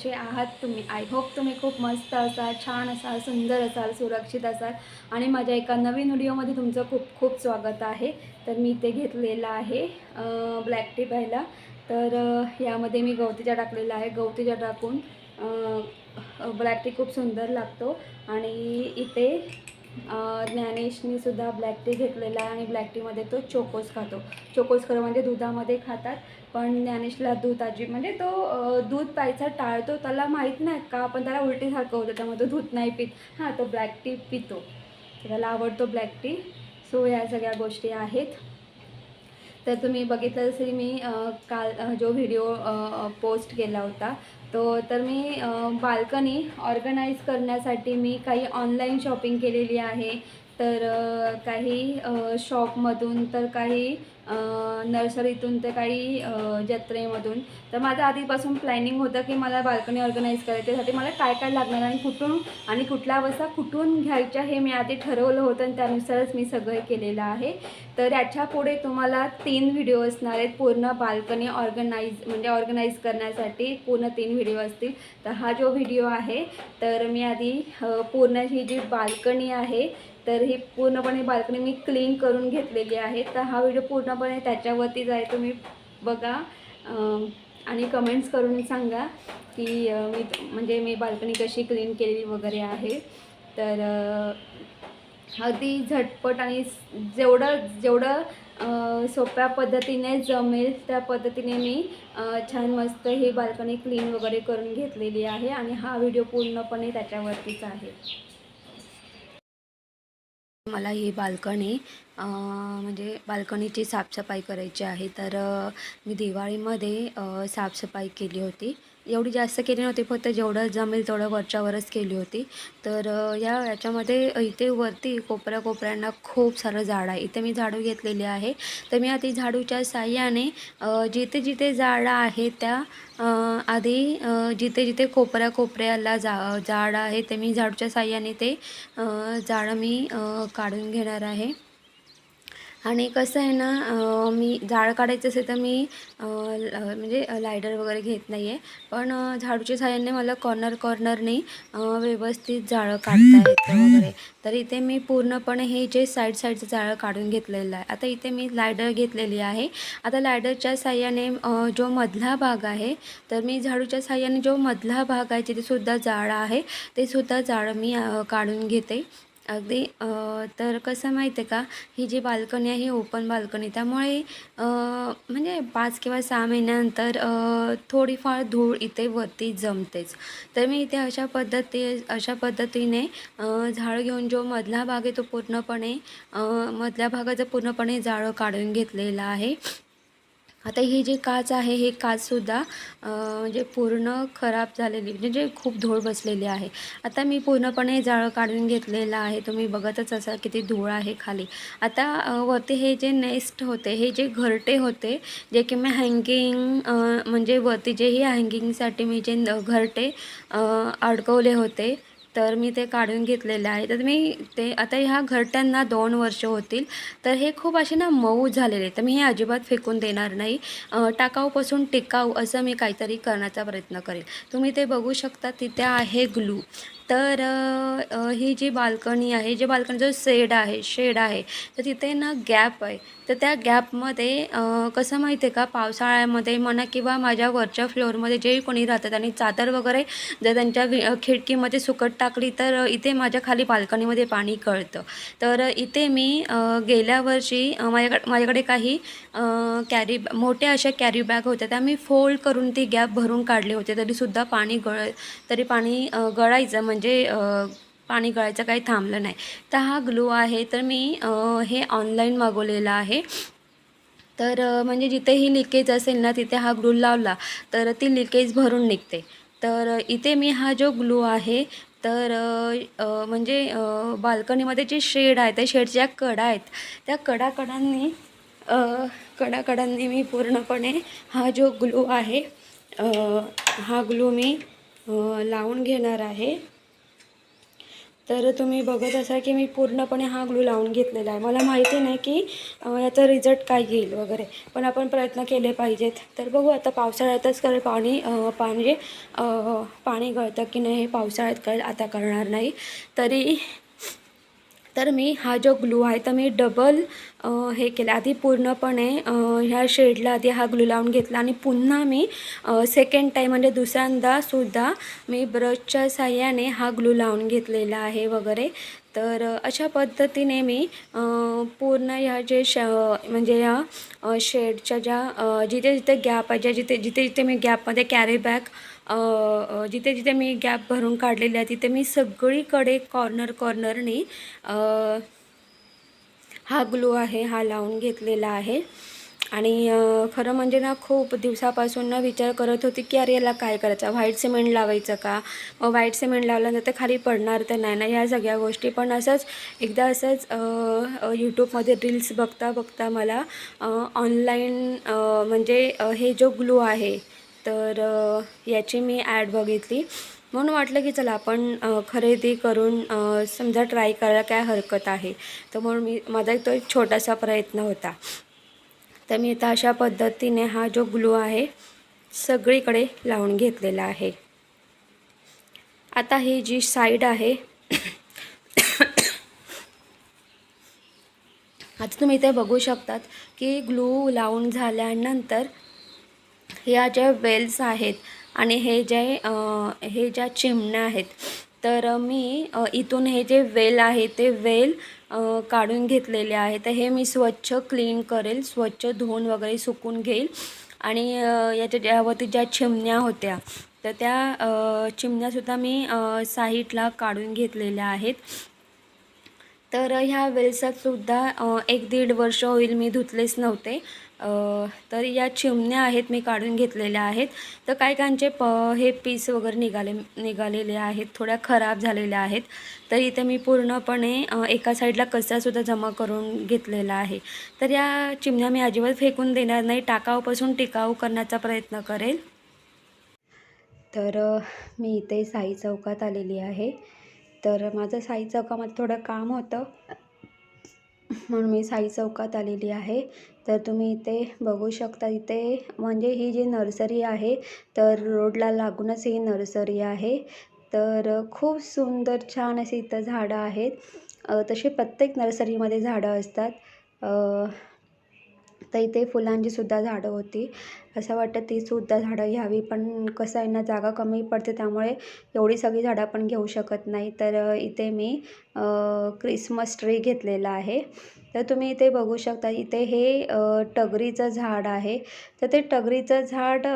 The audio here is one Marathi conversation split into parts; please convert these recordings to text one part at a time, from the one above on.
कसे आहात तुम्ही. आय होप तुम्ही खूप मस्त असाल छान असाल सुंदर असाल सुरक्षित असाल. आणि माझ्या एका नवीन व्हिडिओमध्ये तुमचं खूप खूप स्वागत आहे. तर मी ते घेतलेलं आहे ब्लॅक टी प्यायला. तर यामध्ये मी गवतीचा टाकलेला आहे. गवतीचा टाकून ब्लॅक टी खूप सुंदर लागतो. आणि इथे ज्ञानेशनी सुद्धा ब्लॅक टी घेतलेला आहे आणि ब्लॅक टीमध्ये तो चोकोस खातो. चोकोस खरं म्हणजे दुधामध्ये खातात पण ज्ञानेशला दूध आजी म्हणजे तो दूध प्यायचा टाळतो त्याला माहीत नाही का पण त्याला उलटीसारखं होतं त्यामुळे तो दूध नाही पित. हां तो ब्लॅक टी पितो. त्याला आवडतो ब्लॅक टी सो या सगळ्या गोष्टी आहेत. तर तुम्ही बघितलं असेल मी काल जो व्हिडिओ पोस्ट केला होता तो तर मी बाल्कनी ऑर्गनाईज करण्यासाठी मी काही ऑनलाईन शॉपिंग केलेली आहे. तर काही शॉपमधून तर काही नर्सरीतून तर काही जत्रेमधून. तर माझं आधीपासून प्लॅनिंग होतं की मला बाल्कनी ऑर्गनाईज करायचं त्यासाठी मला काय काय लागणार आणि कुठून आणि कुठला वसा कुठून घ्यायच्या हे मी आधी ठरवलं होतं आणि त्यानुसारच मी सगळं केलेलं आहे. तर याच्यापुढे तुम्हाला तीन व्हिडिओ असणार आहेत. पूर्ण बाल्कनी ऑर्गनाईज म्हणजे ऑर्गनाईज करण्यासाठी पूर्ण तीन व्हिडिओ असतील. तर हा जो व्हिडिओ आहे तर मी आधी पूर्ण ही जी बाल्कनी आहे तर ही पूर्णपणे बाल्कनी मी क्लीन करून घेतलेली आहे. तर हा व्हिडिओ पूर्णपणे त्याच्यावरतीच आहे तुम्ही बघा. आणि कमेंट्स करून सांगा की मी म्हणजे मी बाल्कनी कशी क्लीन केलेली वगैरे आहे. तर अगदी झटपट आणि जेवढं जेवढं सोप्या पद्धतीने जमेल त्या पद्धतीने मी छान मस्त ही बाल्कनी क्लीन वगैरे करून घेतलेली आहे. आणि हा व्हिडिओ पूर्णपणे त्याच्यावरतीच आहे. मला ही बाल्कनी म्हणजे बाल्कनीची साफसफाई करायची आहे. तर मी दिवाळीमध्ये साफसफाई केली होती. एवढी जास्त केली नव्हती फक्त जेवढं जमेल तेवढं वरच्यावरच केली होती. तर या याच्यामध्ये इथे वरती कोपऱ्या कोपऱ्यांना खूप सारं झाड आहे. इथे मी झाडू घेतलेली आहे. तर मी आधी झाडूच्या साह्याने जिथे जिथे झाडं आहेत त्या आधी जिथे जिथे कोपऱ्या कोपऱ्याला जा झाड आहे ते मी झाडूच्या साह्याने ते झाडं मी काढून घेणार आहे. आणि कसं आहे ना मी झाड काढायचं असेल तर मी ल- म्हणजे लायडर वगैरे घेत नाही आहे पण झाडूच्या साह्याने मला कॉर्नर कॉर्नरने व्यवस्थित जाळं काढता येतं वगैरे. तर इथे मी पूर्णपणे हे जे साईड साईडचं जाळं काढून घेतलेलं आहे. आता इथे मी लायडर घेतलेली आहे. आता लायडरच्या साह्याने जो मधला भाग आहे तर मी झाडूच्या साह्याने जो मधला भाग आहे तिथेसुद्धा जाळं आहे. ते सुद्धा जाळं मी काढून घेते. अगदी तर कसं माहिती आहे का ही जी बाल्कनी आहे ही ओपन बाल्कनी त्यामुळे म्हणजे पाच किंवा सहा महिन्यानंतर थोडीफार धूळ इथे वरती जमतेच. तर मी इथे अशा पद्धती अशा पद्धतीने झाड घेऊन जो मधला भाग आहे तो पूर्णपणे मधल्या भागाचं पूर्णपणे जाळं काढून घेतलेलं आहे. आता ही जी काच आहे हे काचसुद्धा म्हणजे पूर्ण खराब झालेली म्हणजे खूप धूळ बसलेली आहे. आता मी पूर्णपणे जाळं काढून घेतलेलं आहे. तुम्ही बघतच असाल किती धूळ आहे खाली. आता वरती हे जे नेस्ट होते हे जे घरटे होते जे की मी हँगिंग म्हणजे वरती जे ही हँगिंगसाठी मी जे न- घरटे अडकवले होते तर मी ते काढून घेतलेले आहे. तर मी ते आता ह्या घरट्यांना दोन वर्ष होतील. तर हे खूप असे ना मऊ झालेले तर मी हे अजिबात फेकून देणार नाही. टाकाऊपासून टिकाऊ असं मी काहीतरी करण्याचा प्रयत्न करेल. तुम्ही ते बघू शकता तिथे आहे ग्लू. तर ही जी बाल्कनी आहे जे बाल्कनीचं शेड आहे शेड आहे तर तिथे ना गॅप आहे. तर त्या गॅपमध्ये कसं माहिती आहे का? पावसाळ्यामध्ये म्हणा किंवा माझ्या वरच्या फ्लोअरमध्ये जे कोणी राहतात आणि चादर वगैरे जर त्यांच्या वि- खिडकीमध्ये सुकट टाकली तर इथे माझ्या खाली बाल्कनीमध्ये पाणी कळतं. तर इथे मी गेल्या वर्षी माझ्याकडे माझ्याकडे काही कॅरी मोठ्या अशा कॅरी बॅग होत्या त्या मी फोल्ड करून ती गॅप भरून काढले होते तरीसुद्धा पाणी गळ तरी पाणी गळायचं. म्हणजे म्हणजे पाणी गळायचं काही थांबलं नाही. तर हा ग्लू आहे तर मी हे ऑनलाईन मागवलेला आहे. तर म्हणजे म्हणजे जिथेही लिकेज असेल ना तिथे हा ग्लू लावला तर ती लिकेज भरून निघते. तर इथे मी हा जो ग्लू आहे तर म्हणजे बाल्कनीमध्ये जे शेड आहे त्या शेडच्या कडा आहेत. त्या कडाकडांनी कडाकडांनी मी पूर्णपणे हा जो ग्लू आहे हा ग्लू मी लावून घेणार आहे. तर तुम्ही बघत असाल की मी पूर्णपणे हा ग्लू लावून घेतलेला आहे. मला माहिती नाही की याचा रिझल्ट काय येईल वगैरे. पण आपण प्रयत्न केले पाहिजेत. तर बघू आता पावसाळ्यातच करेल पाणी पाणी पाणी गळतं की नाही हे पावसाळ्यात कळेल आता करणार नाही. तरी तर मी हा जो ग्लू आहे तर मी डबल हे केलं. आधी पूर्णपणे ह्या शेडला आधी हा ग्लू लावून घेतला आणि पुन्हा मी सेकंड टाईम म्हणजे दुसऱ्यांदासुद्धा मी ब्रशच्या साह्याने हा ग्लू लावून घेतलेला आहे वगैरे. तर अशा पद्धतीने मी पूर्ण ह्या जे श म्हणजे ह्या शेडच्या ज्या जिथे जिथे गॅप आहे ज्या जिथे जिथे जिथे मी गॅपमध्ये कॅरी बॅग जिथे जिथे मी गॅप भरून काढलेले आहे तिथे मी सगळीकडे कॉर्नर कॉर्नरनी हा ग्लू आहे हा लावून घेतलेला आहे. आणि खरं म्हणजे ना खूप दिवसापासून ना विचार करत होती की अरे याला काय करायचं? व्हाईट सिमेंट लावायचं का? मग व्हाईट सिमेंट लावल्यानंतर ते खाली पडणार तर नाही ना? ह्या सगळ्या गोष्टी पण असंच एकदा असंच यूट्यूबमध्ये रील्स बघता बघता मला ऑनलाईन म्हणजे हे जो ग्लू आहे तर याची मी ॲड बघितली. म्हणून वाटलं की चला आपण खरेदी करून समजा ट्राय करायला काय हरकत आहे. तर म्हणून मी माझा एक तो एक छोटासा प्रयत्न होता. तर मी आता अशा पद्धतीने हा जो ग्लू आहे सगळीकडे लावून घेतलेला आहे. आता ही जी साईड आहे आता तुम्ही इथे बघू शकतात की ग्लू लावून झाल्यानंतर ह्या ज्या वेल्स आहेत आणि हे जे हे ज्या चिमण्या आहेत तर मी इथून हे जे वेल आहे ते वेल काढून घेतलेले आहे. तर हे मी स्वच्छ क्लीन करेल स्वच्छ धुवून वगैरे सुकून घेईल. आणि याच्या ज्यावरती ज्या चिमण्या होत्या तर त्या चिमण्यासुद्धा मी साईटला साईडला काढून घेतलेल्या आहेत. तर ह्या वेलसातसुद्धा एक दीड वर्ष होईल मी धुतलेच नव्हते. तर या चिमण्या आहेत मी काढून घेतलेल्या आहेत. तर काही काहींचे प हे पीस वगैरे निघाले निघालेले आहेत थोड्या खराब झालेल्या आहेत. तर इथे मी पूर्णपणे एका साईडला कचरासुद्धा जमा करून घेतलेला आहे. तर या चिमण्या मी अजिबात फेकून देणार नाही टाकाऊपासून टिकाऊ करण्याचा प्रयत्न करेल. तर मी इथे साई चौकात आलेली आहे. तर माझं साई चौकामध्ये थोडं काम होतं. म्हणून मी साई चौकात आलेली आहे. तर तुम्ही इथे बघू शकता इथे म्हणजे ही जी नर्सरी आहे तर रोडला लागूनच ही नर्सरी आहे. तर खूप सुंदर छान अशी इथं झाडं आहेत. तसे तशी प्रत्येक नर्सरीमध्ये झाडं असतात. तर इथे फुलांची सुद्धा झाडं होती. असं वाटतं ती सुद्धा झाडं घ्यावी पण कसं आहे ना जागा कमी पडते त्यामुळे एवढी सगळी झाडं आपण घेऊ शकत नाही. तर इथे मी क्रिसमस ट्री घेतलेला आहे. तर तुम्ही इथे बघू शकता इथे हे टगरीचं झाड आहे. तर ते टगरीचं झाड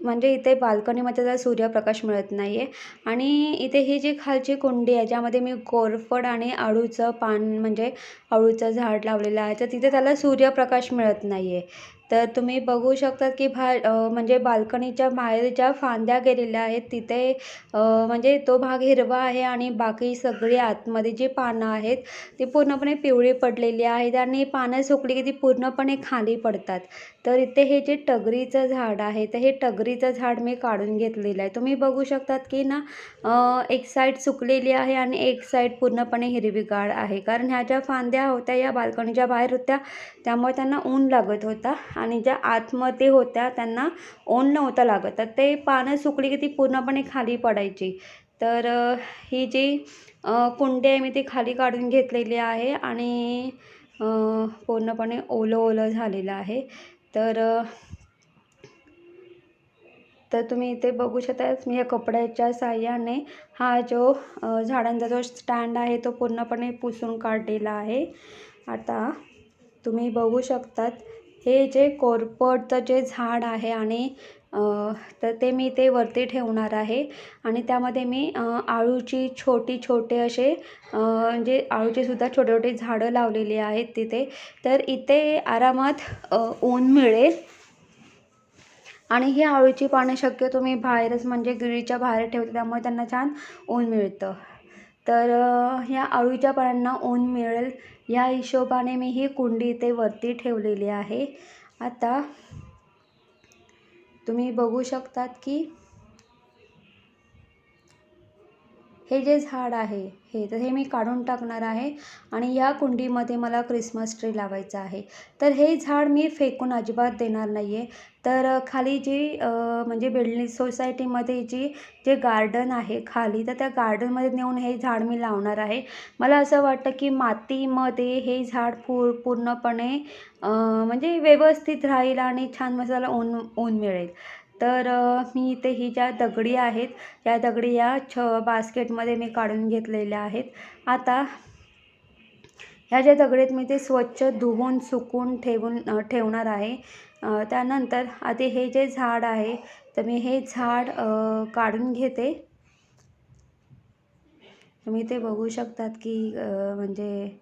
म्हणजे इथे बाल्कनीमध्ये त्याला सूर्यप्रकाश मिळत नाही आहे आणि इथे ही जी खालची कुंडी आहे ज्यामध्ये मी कोरफड आणि अळूचं पान म्हणजे अळूचं झाड लावलेलं आहे तर तिथे त्याला सूर्यप्रकाश मिळत नाही आहे तर तुम्ही बघू शकतात की भा म्हणजे बाल्कनीच्या बाहेर ज्या फांद्या गेलेल्या आहेत तिथे म्हणजे तो भाग हिरवा आहे आणि बाकी सगळी आतमध्ये जी पानं आहेत ती पूर्णपणे पिवळी पडलेली आहेत आणि पानं सुकली की ती पूर्णपणे खाली पडतात. तर इथे हे जे टगरीचं झाड आहे तर हे टगरीचं झाड मी काढून घेतलेलं आहे. तुम्ही बघू शकतात की ना एक साईड सुकलेली आहे आणि एक साईड पूर्णपणे हिरवीगार आहे. कारण ह्या ज्या फांद्या होत्या या बाल्कनीच्या बाहेर होत्या त्यामुळे त्यांना ऊन लागत होता आणि ज्या आतमध्ये होत्या त्यांना ऊन नव्हतं लागत. तर ते पानं सुकली की ती पूर्णपणे खाली पडायची. तर ही जी कुंडी आहे मी ती खाली काढून घेतलेली आहे आणि पूर्णपणे ओलं ओलं झालेलं आहे. तर तर तुम्ही इथे बघू शकता मी या कपड्याच्या साह्याने हा जो झाडांचा जो स्टँड आहे तो पूर्णपणे पुसून काढलेला आहे. आता तुम्ही बघू शकतात हे जे कोरपटचं जे झाड आहे आणि तर ते मी ते वरती ठेवणार आहे. आणि त्यामध्ये मी आळूची छोटी छोटे असे म्हणजे आळूचीसुद्धा छोटे छोटे झाडं लावलेली आहेत तिथे. तर इथे आरामात ऊन मिळेल. आणि ही आळूची पानं शक्यतो मी बाहेरच म्हणजे गिळीच्या बाहेर ठेवते त्यामुळे त्यांना छान ऊन मिळतं. तर ह्या आळूच्या पानांना ऊन मिळेल. या हिशोबाने मी ही कुंडी इथे वरती ठेवलेली आहे. आता तुम्ही बघू शकतात की हे जे झाड आहे हे तर हे मी काढून टाकणार आहे आणि या कुंडीमध्ये मला क्रिसमस ट्री लावायचा आहे. तर हे झाड मी फेकून अजिबात देणार नाही आहे तर खाली जी म्हणजे बिल्डिंग सोसायटीमध्ये जी जे गार्डन आहे खाली तर त्या गार्डनमध्ये नेऊन हे झाड मी लावणार आहे. मला असं वाटतं की मातीमध्ये हे झाड पूर पूर्णपणे म्हणजे व्यवस्थित राहील आणि छान मसाला ऊन ऊन मिळेल. तर मी इथे ही ज्या दगडी आहेत या दगडी या छ बास्केटमध्ये मी काढून घेतलेल्या आहेत. आता ह्या ज्या दगडीत मी ते स्वच्छ धुवून सुकून ठेवून ठेवणार आहे. त्यानंतर आता हे जे झाड आहे तर मी हे झाड काढून घेते. तुम्ही ते बघू शकतात की म्हणजे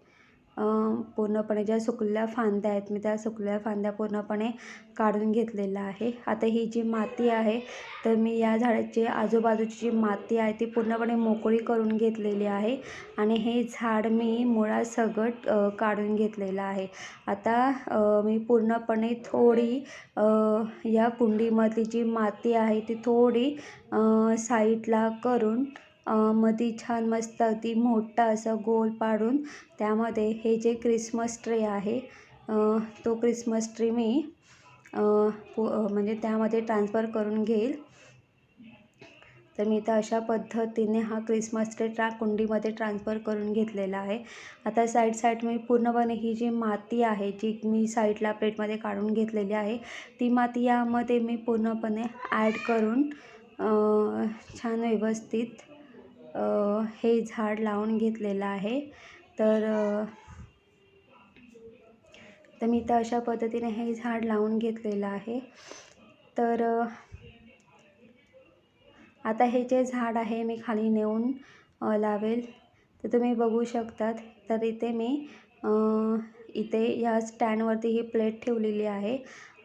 पूर्णपणे ज्या सुकलेल्या फांद्या आहेत मी त्या सुकलेल्या फांद्या पूर्णपणे काढून घेतलेल्या आहे. आता ही जी माती आहे तर मी या झाडाची आजूबाजूची जी माती आहे ती पूर्णपणे मोकळी करून घेतलेली आहे आणि हे झाड मी मुळासकट काढून घेतलेलं आहे. आता मी पूर्णपणे थोडी या कुंडीमधली जी माती आहे ती थोडी साईडला करून मध्ये छान मस्त अगदी मोठा असं गोल पाडून त्यामध्ये हे जे क्रिसमस ट्री आहे तो क्रिसमस ट्री मी पु म्हणजे त्यामध्ये ट्रान्सफर करून घेईल. तर मी तर अशा पद्धतीने हा क्रिसमस ट्री ट्रा कुंडीमध्ये ट्रान्सफर करून घेतलेला आहे. आता साईड साईड मी पूर्णपणे ही जी माती आहे जी मी साईडला प्लेटमध्ये काढून घेतलेली आहे ती माती यामध्ये मी पूर्णपणे ॲड करून छान व्यवस्थित हे झाड लावून घेतलेलं आहे. तर तर मी तर अशा पद्धतीने हे झाड लावून घेतलेलं आहे. तर आता हे जे झाड आहे मी खाली नेऊन लावेल. तर तुम्ही बघू शकतात. तर इथे मी इथे या स्टँडवरती ही प्लेट ठेवलेली आहे.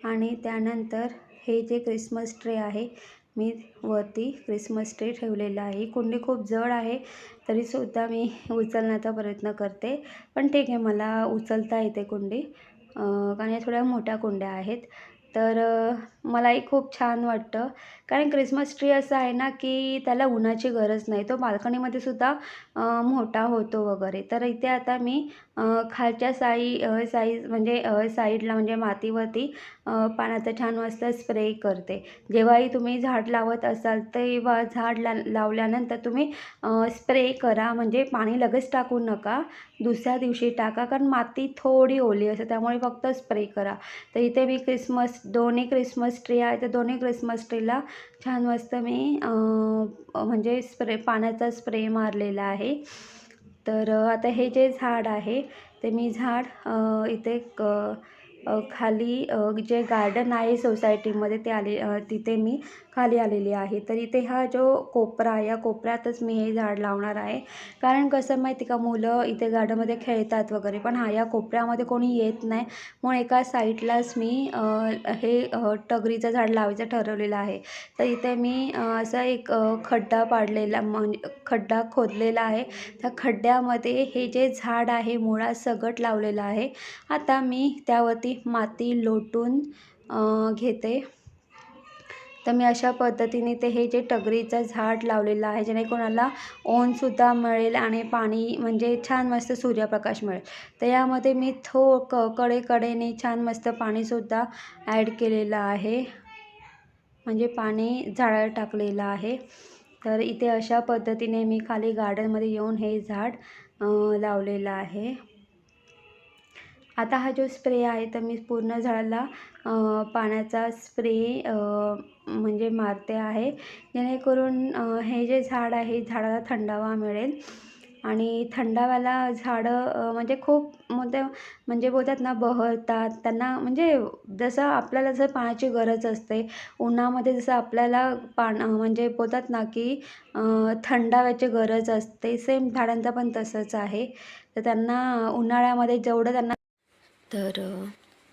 आणि त्यानंतर हे जे क्रिसमस ट्रे आहे मी वरती क्रिसमस ट्री ठेवलेला आहे. कुंडी खूप जड आहे तरीसुद्धा मी उचलण्याचा प्रयत्न करते. पण ठीक आहे मला उचलता येते कुंडी. कारण या थोड्या मोठ्या कुंड्या आहेत. तर मलाही खूप छान वाटतं. कारण क्रिसमस ट्री असं आहे ना की त्याला उन्हाची गरज नाही. तो बाल्कनीमध्ये सुद्धा मोठा होतो वगैरे. तर इथे आता मी खालच्या साई साईज म्हणजे साईडला म्हणजे मातीवरती पाण्याचा छान मस्त स्प्रे करते. जेव्हाही तुम्ही झाड लावत असाल तेव्हा झाड ला लावल्यानंतर तुम्ही स्प्रे करा. म्हणजे पाणी लगेच टाकू नका. दुसऱ्या दिवशी टाका कारण माती थोडी ओली असते त्यामुळे फक्त स्प्रे करा. तर इथे मी क्रिसमस दोन्ही क्रिसमस ट्री आहे तर दोन्ही क्रिसमस ट्रीला छान मस्त मी म्हणजे स्प्रे पाण्याचा स्प्रे मारलेला आहे. तर आता हे जे झाड आहे ते मी झाड इथे क खाली जे गार्डन आहे सोसायटीमध्ये ते आले तिथे मी खाली आलेली आहे. तर इथे हा जो कोपरा आहे या कोपऱ्यातच मी हे झाड लावणार आहे. कारण कसं माहिती का मुलं इथे गार्डनमध्ये खेळतात वगैरे पण हा या कोपऱ्यामध्ये कोणी येत नाही. म्हणून एका साईडलाच मी हे टगरीचं झाड लावायचं ठरवलेलं आहे. तर इथे मी असा एक खड्डा पाडलेला म्हणजे खड्डा खोदलेला आहे. त्या खड्ड्यामध्ये हे जे झाड आहे मुळासकट लावलेलं आहे. आता मी त्यावरती माती लोटून घेते. तर मी अशा पद्धतीने ते हे जे टगरीचं झाड लावलेलं आहे जेणेकरून कोणाला ओनसुद्धा मिळेल आणि पाणी म्हणजे छान मस्त सूर्यप्रकाश मिळेल. तर यामध्ये मी थो क कडेकडेने छान मस्त पाणीसुद्धा ॲड केलेलं आहे. म्हणजे पाणी झाडाला टाकलेलं आहे. तर इथे अशा पद्धतीने मी खाली गार्डनमध्ये येऊन हे झाड लावलेलं आहे. आता हा जो स्प्रे आहे तर मी पूर्ण झाडाला पाण्याचा स्प्रे म्हणजे मारते आहे. जेणेकरून हे जे झाड आहे झाडाला थंडावा मिळेल. आणि थंडाव्याला झाडं म्हणजे खूप मोठे म्हणजे बोलतात ना बहरतात. त्यांना म्हणजे जसं आपल्याला जसं पाण्याची गरज असते उन्हामध्ये जसं आपल्याला पाण म्हणजे बोलतात ना की थंडाव्याची गरज असते. सेम झाडांचा पण तसंच आहे. तर त्यांना उन्हाळ्यामध्ये जेवढं त्यांना तर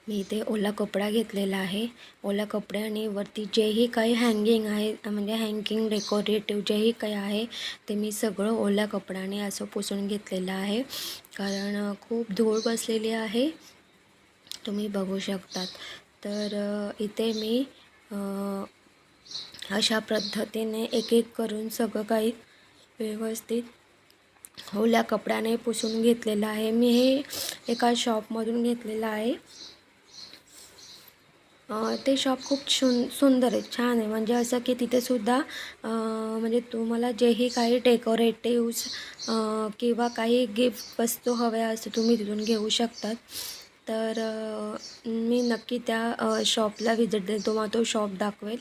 मी इथे ओला कपडा घेतलेला आहे. ओला कपड्याने वरती जेही काही हँगिंग आहे म्हणजे हँगिंग डेकोरेटिव्ह जेही काही आहे ते मी सगळं ओल्या कपड्याने असं पुसून घेतलेलं आहे. कारण खूप धूळ बसलेली आहे. तुम्ही बघू शकतात. तर इथे मी अशा पद्धतीने एक एक करून सगळं काही व्यवस्थित ओल्या कपड्याने पुसून घेतलेलं आहे. मी हे एका शॉपमधून घेतलेलं आहे. ते शॉप खूप शुन सुंदर आहे छान आहे. म्हणजे असं की तिथेसुद्धा म्हणजे तुम्हाला जेही काही डेकोरेटिव्स किंवा काही गिफ्ट वस्तू हव्या असं तुम्ही तिथून घेऊ शकतात. तर मी नक्की त्या शॉपला व्हिजिट देईन. तुम्हाला तो शॉप दाखवेल.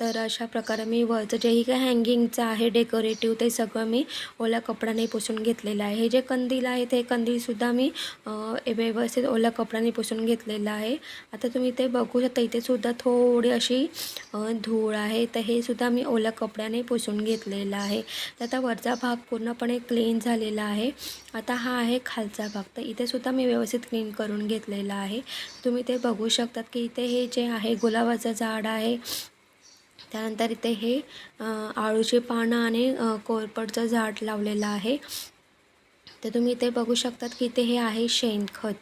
तर अशा प्रकारे मी वरचं जेही काय हँगिंगचं आहे डेकोरेटिव्ह ते सगळं मी ओल्या कपड्याने पुसून घेतलेलं आहे. हे जे कंदील आहे ते कंदीलसुद्धा मी व्यवस्थित ओल्या कपड्याने पुसून घेतलेलं आहे. आता तुम्ही ते बघू शकता इथेसुद्धा थोडी अशी धूळ आहे. तर हे सुद्धा मी ओल्या कपड्याने पुसून घेतलेलं आहे. तर आता वरचा भाग पूर्णपणे क्लीन झालेला आहे. आता हा आहे खालचा भाग. तर इथेसुद्धा मी व्यवस्थित क्लीन करून घेतलेला आहे. तुम्ही ते बघू शकतात की इथे हे जे आहे गुलाबाचं झाड आहे. त्यानंतर इथे हे आळूचे आळूची पानं आणि कोरपटचं कोरपडचं झाड लावलेलं आहे. तर तुम्ही इथे बघू शकतात की इथे हे आहे शेणखत.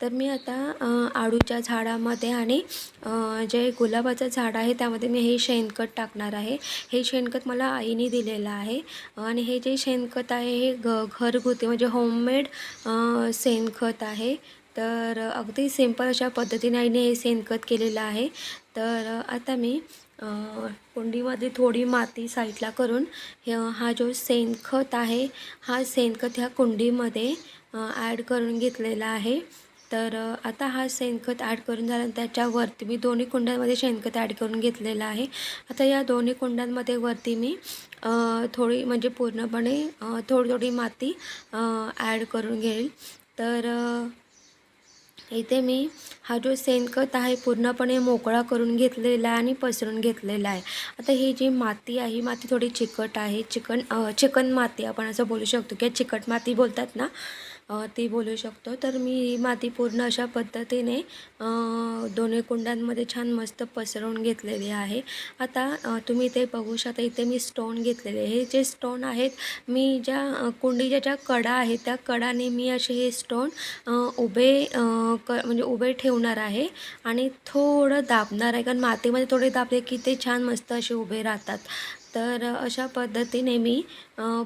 तर मी आता आळूच्या झाडामध्ये आणि जे गुलाबाचं झाड आहे त्यामध्ये मी हे शेणखत टाकणार आहे. हे शेणखत मला आईने दिलेलं आहे. आणि हे जे शेणखत आहे हे घ घरगुती म्हणजे होममेड शेणखत आहे. तर अगदी सिंपल अशा पद्धतीने आईने हे शेणखत केलेलं आहे. तर आता मी कुंडीमध्ये थोडी माती साईडला करून हा जो शेणखत आहे हा शेणखत ह्या कुंडीमध्ये ॲड करून घेतलेला आहे. तर आता हा शेणखत ॲड करून झाल्यानंतर त्याच्यावरती मी दोन्ही कुंड्यांमध्ये शेणखत ॲड करून घेतलेलं आहे. आता या दोन्ही कुंड्यांमध्ये वरती मी थोडी म्हणजे पूर्णपणे थोडी थोडी माती ॲड करून घेईल. तर इथे मी हा जो शेणखत आहे पूर्णपणे मोकळा करून घेतलेला आहे आणि पसरून घेतलेला आहे. आता ही जी माती आहे ही माती थोडी चिकट आहे. चिकन चिकन माती आपण असं बोलू शकतो किंवा चिकट माती बोलतात ना ती बोलू शकतो. तर मी माती पूर्ण अशा पद्धतीने दोन्ही कुंड्यांमध्ये छान मस्त पसरवून घेतलेली आहे. आता तुम्ही इथे बघू शकता इथे मी स्टोन घेतलेले हे जे स्टोन आहेत मी ज्या कुंडीच्या ज्या कडा आहेत त्या कडाने मी असे हे स्टोन उभे क म्हणजे उभे ठेवणार आहे आणि थोडं दाबणार आहे. कारण मातीमध्ये थोडे दाबले की ते छान मस्त असे उभे राहतात. तर अशा पद्धतीने मी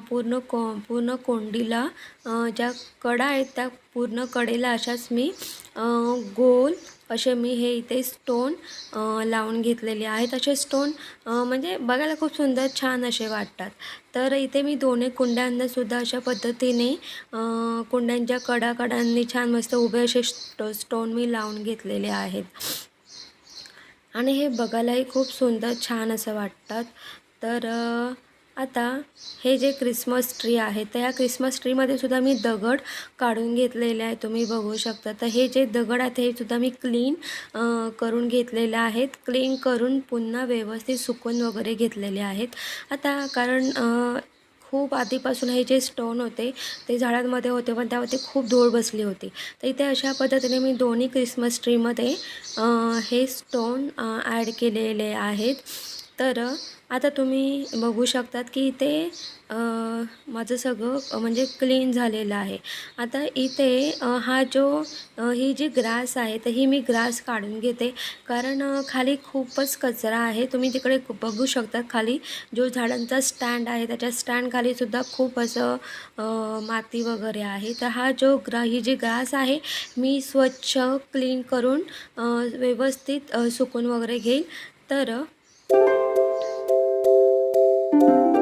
पूर्ण को पूर्ण कोंडीला ज्या कडा आहेत त्या पूर्ण कडेला अशाच मी गोल असे मी हे इथे स्टोन लावून घेतलेले आहेत. असे स्टोन म्हणजे बघायला खूप सुंदर छान असे वाटतात. तर इथे मी दोन्ही कुंड्यांनासुद्धा अशा पद्धतीने कुंड्यांच्या कडाकडांनी छान मस्त उभे असे स्टोन मी लावून घेतलेले आहेत. आणि हे बघायलाही खूप सुंदर छान असं वाटतात. तर आता हे जे क्रिसमस ट्री आहे तर या क्रिसमस ट्रीमध्ये सुद्धा मी दगड काढून घेतलेले आहे. तुम्ही बघू शकता. तर हे जे दगड आहेत हे सुद्धा मी क्लीन करून घेतलेले आहेत. क्लीन करून पुन्हा व्यवस्थित सुकून वगैरे घेतलेले आहेत. आता कारण खूप आधीपासून हे जे स्टोन होते ते झाडांमध्ये होते पण त्यावरती खूप धूळ बसली होती. तर इथे अशा पद्धतीने मी दोन्ही क्रिसमस ट्रीमध्ये हे स्टोन ॲड केलेले आहेत. तर आता तुम्ही बघू शकतात की इथे माझं सगळं म्हणजे क्लीन झालेलं आहे. आता इथे हा जो ही जी ग्रास आहे तर ही मी ग्रास काढून घेते. कारण खाली खूपच कचरा आहे. तुम्ही तिकडे बघू शकता खाली जो झाडांचा स्टँड आहे त्याच्या स्टँड खूप असं माती वगैरे आहे. तर हा जो ग्रा ही जी ग्रास आहे मी स्वच्छ क्लीन करून व्यवस्थित सुकून वगैरे घेईल तर Thank you.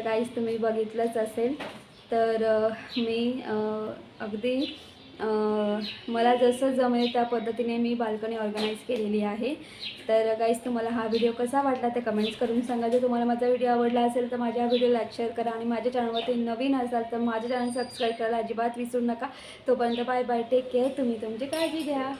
तर काहीच तुम्ही बघितलंच असेल. तर मी अगदी मला जसं जमेल त्या पद्धतीने मी बाल्कनी ऑर्गनाईज केलेली आहे. तर काहीच तुम्हाला हा व्हिडिओ कसा वाटला ते कमेंट्स करून सांगा. जर तुम्हाला माझा व्हिडिओ आवडला असेल तर माझ्या व्हिडिओ लाईक शेअर करा आणि माझ्या चॅनलवरती नवीन असाल तर माझ्या चॅनल सबस्क्राईब करायला अजिबात विसरू नका. तोपर्यंत बाय बाय टेक केअर तुम्ही तुमची काळजी घ्या.